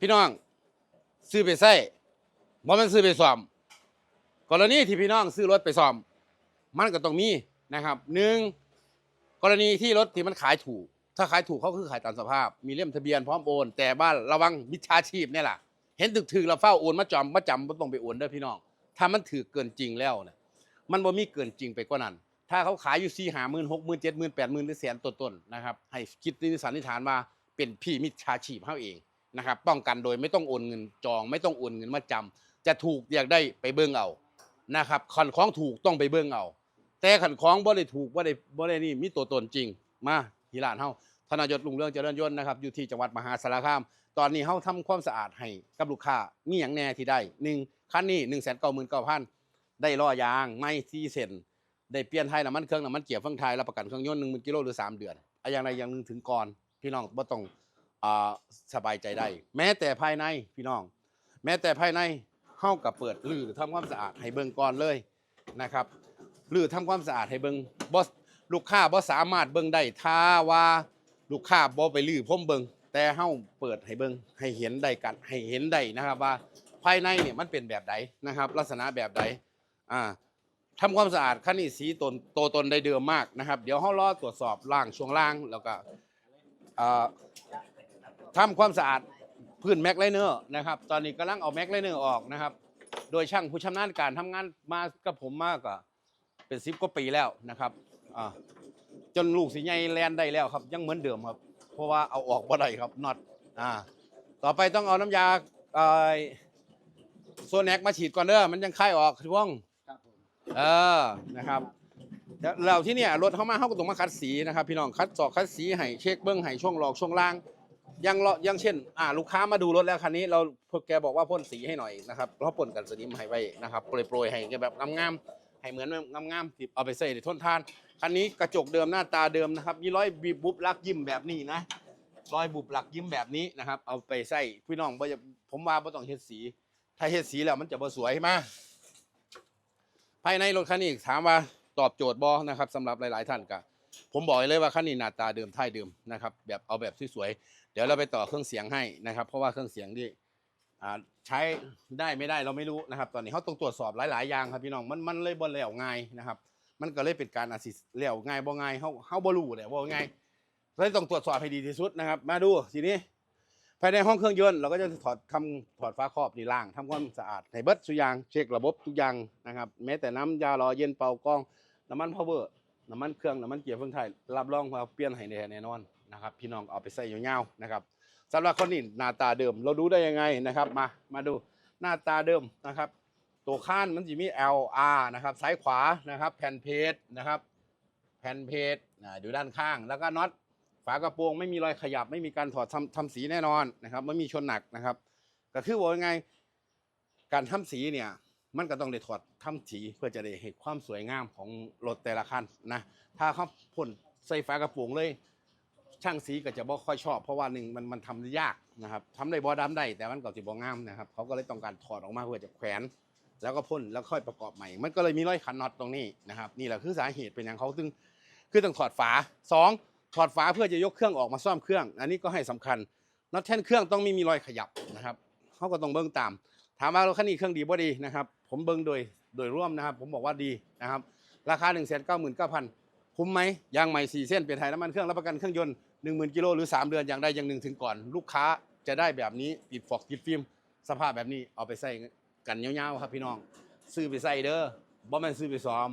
พี่น้องซื้อไปใส่บ่มันซื้อไปซ่อมกรณีที่พี่น้องซื้อรถไปซ่อม มันก็ต้องมีนะครับหนึ่งกรณีที่รถที่มันขายถูก ถ้าขายถูกเขาคือขายตามสภาพ มีเล่มทะเบียนพร้อมโอน แต่บ้านระวังมิจฉาชีพเนี่ยแหละเห็นถึกถึกๆเราเฝ้าโอนมาจอมมาจำไม่ต้องไปโอนเด้อพี่น้อง ถ้ามันถือเกินจริงแล้วเนี่ยมันบ่มีเกินจริงไปกว่านั้น ถ้าเขาขายอยู่สี่หาหมื่นหกหมื่นเจ็ดหมื่นแปดหมื่นหรือแสนต้นๆนะครับให้คิดในสันนิษฐานว่าเป็นพี่มิจฉาชีพเขาเอง นะครับป้องกันโดยไม่ต้องโอนเงินจอง ไม่ต้องโอนเงินมาจำจะถูกอยากได้ไปเบิ่งเอานะครับขันของถูกต้องไปเบิ่งเอา แต่ขันของบ่ได้ถูกบ่ได้บ่ได้นี่มีตัวตนจริงมาที่ร้านเฮาธนายศลุงเรื่องเจริญยนนะครับอยู่ที่จังหวัดมหาสารคาม ตอนนี้เฮาทำความสะอาดให้กับลูกค้ามีหยังแน่ที่ได้หนึ่งคันนี้1 9 9 9 0 0 0ได้ล้อยางไม่ที่เส้นได้เปลี่ยนไทยน้ำมันเครื่องน้ำมันเกียร์ฟังไทยรับประกันเครื่องยนต์10,000กิโลหรือ3เดือนอะอย่างใดอย่างหนึ่งถึงก่อนพี่น้องบ่ต้อง สบายใจได้ แม้แต่ภายในพี่น้อง แม้แต่ภายในเฮากับเปิดรื้อทำความสะอาดให้เบิ่งก่อนเลยนะครับหรือทำความสะอาดให้เบิงบ่ลูกค้าบ่สามารถเบิงได้ถ้าว่าลูกค้าบ่ไปลือพรมเบิงแต่เฮาเปิดให้เบิงให้เห็นได้กันให้เห็นได้นะครับว่าภายในเนี่ยมันเป็นแบบใดนะครับ ลักษณะแบบใดอ่าทำความสะอาดคันนี้สีตนโตตนได้เดิมมากนะครับ เดี๋ยวเฮารอตรวจสอบล่างช่วงล่างแล้วก็อ่า ทำความสะอาดพื้นแม็กไลเนอร์นะครับ ตอนนี้กำลังเอาแม็กไลเนอร์ออกนะครับ โดยช่างผู้ชำนาญการทำงานมากับผมมากกว่าเป็นสิบกว่าปีแล้วนะครับอ่าจนลูกสีใหญ่แลนได้แล้วครับ ยังเหมือนเดิมครับ เพราะว่าเอาออกบ่ได้ครับน็อตอ่าต่อไปต้องเอาน้ำยาเอ่อโซแนกมาฉีดก่อนเด้อมันยังคายออกช่วงครับผมเออนะครับแล้วแล้วที่เนี่ยรถเข้ามาเขาก็ต้องมาคัดสีนะครับ พี่น้องคัดจอกคัดสีให้เช็คเบิ้งให้ช่วงหลอกช่วงล่างอ ยังเรายังเช่น อ่า ลูกค้ามาดูรถแล้วคันนี้เราแกบอกว่าพ่นสีให้หน่อยนะครับเราพ่นกันสนิมให้ไว้นะครับโปรยๆให้แบบงามๆให้เหมือนงามๆที่เอาไปใส่ในทนทานคันนี้กระจกเดิมหน้าตาเดิมนะครับมีรอยบีบบุบลักยิ้มแบบนี้นะรอยบุบลักยิ้มแบบนี้นะครับ เอาไปใส่พี่น้องผมว่าบ่ต้องเฮ็ดสี ถ้าเฮ็ดสีแล้วมันจะบ่สวยมาภายในรถคันนี้ถามว่าตอบโจทย์บ่นะครับสำหรับหลาย ๆ ท่านก็ ผมบอกเลยว่าคันนี้หน้าตาเดิมท้ายเดิมนะครับ แบบเอาแบบสวยๆเดี๋ยวเราไปต่อเครื่องเสียงให้นะครับ เพราะว่าเครื่องเสียงที่ใช้ได้ไม่ได้เราไม่รู้นะครับ ตอนนี้เขาต้องตรวจสอบหลาย ๆ อย่างครับพี่น้องมันมันเลยบ่แล้วง่ายนะครับ มันก็เลยเป็นการอาศิแล้วง่ายบ่ง่ายเขาเขาบ่รู้แหละว่ง่ายเลยต้องตรวจสอบให้ดีที่สุดนะครับ มาดูทีนี้ภายในห้องเครื่องยนต์เราก็จะถอดทำถอดฝาครอบนี่ล่างทำความสะอาดให้เบิดทุกอย่างเช็คระบบทุกอย่างนะครับ แม้แต่น้ำยาหล่อเย็นเป่ากล้องน้ำมันพาวเวอร์ น้ำมันเครื่องน้ำมันเกียร์เฟื่องไทยรับรองว่าเปลี่ยนให้แน่แน่นอนนะครับ พี่น้องเอาไปใส่ยาวๆนะครับสำหรับคนนี้หน้าตาเดิมเราดูได้ยังไงนะครับมามาดูหน้าตาเดิมนะครับ ตัวข้านมันจะมี L R นะครับซ้ายขวานะครับ แผ่นเพจนะครับแผ่นเพจอยู่ด้านข้าง แล้วก็น็อตฝากระโปรงไม่มีรอยขยับไม่มีการถอดทำทำสีแน่นอนนะครับไม่มีชนหนักนะครับ ก็คือว่ายังไง การทำสีเนี่ย มันก็ต้องได้ถอดทำสีเพื่อจะได้เห็นความสวยงามของรถแต่ละคันนะถ้าเขาพ่นใส่ฝากระโปรงเลย ช่างสีก็จะบ่ค่อยชอบ เพราะว่าหนึ่งมันมันทำได้ยากนะครับทำได้บ่ดำได้แต่มันก็สิบ่งามนะครับเขาก็เลยต้องการถอดออกมาเพื่อจะแขวน แล้วก็พ่นแล้วค่อยประกอบใหม่ มันก็เลยมีรอยขันน็อตตรงนี้นะครับนี่แหละคือสาเหตุเป็นอย่างเขาตึงคือต้องถอดฝาสองถอดฝาเพื่อจะยกเครื่องออกมาซ่อมเครื่อง อันนี้ก็ให้สำคัญน็อตแท่นเครื่องต้องไม่มีรอยขยับนะครับเขาก็ต้องเบิ้งตาม ถามว่ารถคันนี้เครื่องดีบ่ดีนะครับ ผมเบิ้งโดยโดยร่วมนะครับ ผมบอกว่าดีนะครับ ราคา1นึ่งแสนเก้าหมื่นเก้าพันคุ้มไหมยางใหม่สี่เส้นเปลี่ยนไทยน้ำมันเครื่องรับประกันเครื่องยนต์หนึ่งหมื่นกิโลหรือสามเดือนอย่างใดอย่างหนึ่งถึงก่อน ลูกค้าจะได้แบบนี้ติดฟอกติดฟิล์มสภาพแบบนี้เอาไปใส่กันยาวๆครับพี่น้องซื้อไปใส่เด้อบ่แม่นซื้อไปซ้อม